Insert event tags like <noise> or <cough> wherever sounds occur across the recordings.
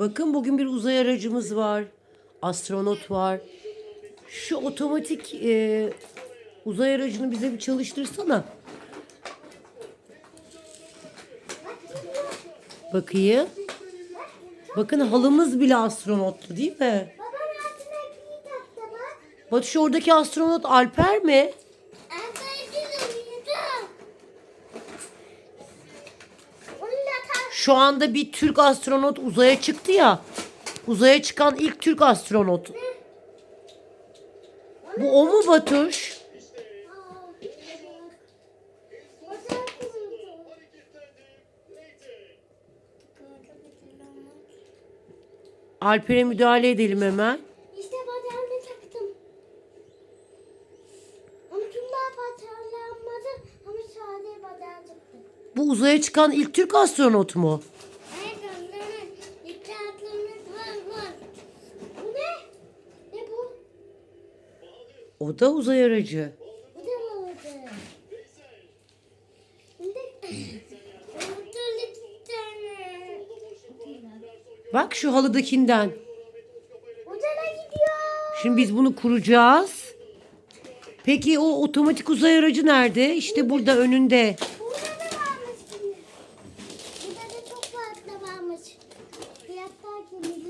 Bakın bugün bir uzay aracımız var. Astronot var. Şu otomatik e, uzay aracını bize bir çalıştırsana. Bakayım. Bakın halımız bile astronotlu değil mi? Bak. Bak şu oradaki astronot Alper mi? Şu anda bir Türk astronot uzaya çıktı ya. Uzaya çıkan ilk Türk astronot. Bu o mu Batuş? Alper'e müdahale edelim hemen. İşte bacağını taktım. Ama tüm daha parçalanmadı ama sadece bacağı çıktı. Bu uzaya çıkan ilk Türk astronot mu? Evet gözlerin dikkatleriniz var var. Bu ne? Ne bu? O da uzay aracı. Bu da mı oldu? Tane. Bak şu halıdakinden. Ucuna gidiyor. Şimdi biz bunu kuracağız. Peki o otomatik uzay aracı nerede? İşte burada önünde. Burada da varmış şimdi. Burada da çok farklı varmış. Fiyatlar kimi?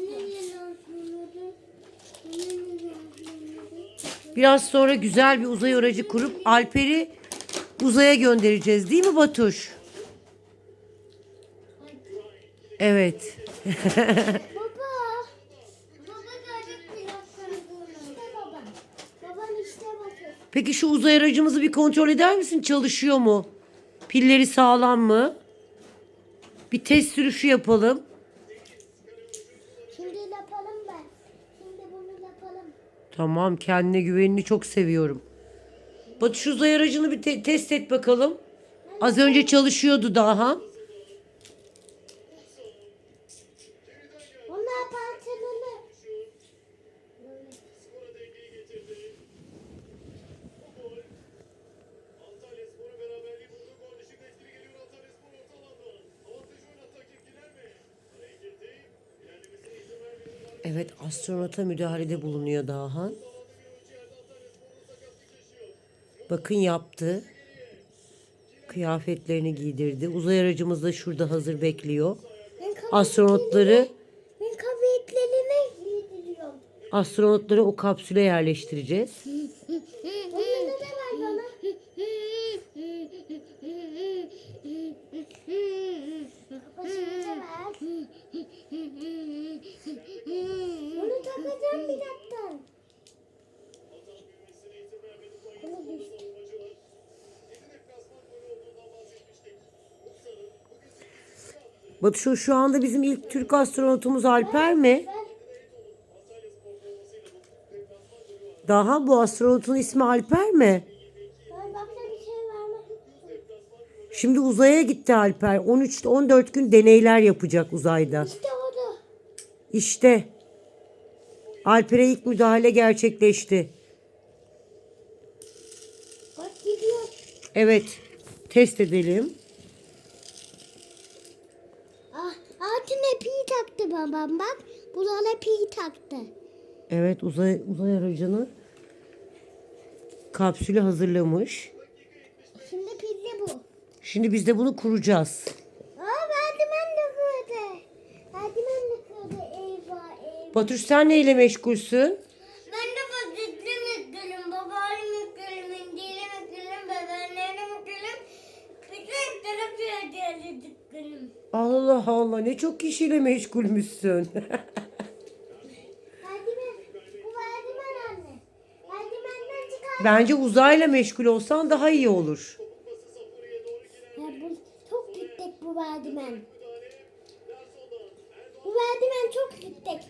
Biraz sonra güzel bir uzay aracı kurup Alper'i uzaya göndereceğiz değil mi Batuş? Evet. <laughs> Peki şu uzay aracımızı bir kontrol eder misin? Çalışıyor mu? Pilleri sağlam mı? Bir test sürüşü yapalım. Şimdi yapalım ben. Şimdi bunu yapalım. Tamam kendine güvenini çok seviyorum. Batu şu uzay aracını bir te- test et bakalım. Az önce çalışıyordu daha. Evet astronota müdahalede bulunuyor Dahan. Bakın yaptı. Kıyafetlerini giydirdi. Uzay aracımız da şurada hazır bekliyor. Astronotları Ben kıyafetlerimi giydiriyorum. astronotları o kapsüle yerleştireceğiz. Takacağım bir dakika. Bunu düştü. Batu şu, anda bizim ilk Türk astronotumuz Alper mi? Daha bu astronotun ismi Alper mi? Şey. Şimdi uzaya gitti Alper. 13 14 gün deneyler yapacak uzayda. İşte o da. İşte Alper'e ilk müdahale gerçekleşti. Bak gidiyor. Evet. Test edelim. Ah, altına pi taktı babam bak. Buraya pi taktı. Evet uzay uzay aracını kapsülü hazırlamış. Şimdi pilli bu. Şimdi biz de bunu kuracağız. Batuş sen neyle meşgulsün? Ben de vazgeçtim mükgülüm. Babaannem mükgülüm. İndiğim mükgülüm. Babaannem mükgülüm. Bütün tarafı ödeyeli mükgülüm. Allah Allah ne çok kişiyle meşgulmüşsün. Bence uzayla meşgul olsan daha iyi olur. Ya bu çok yüksek bu merdiven. Bu merdiven çok yüksek.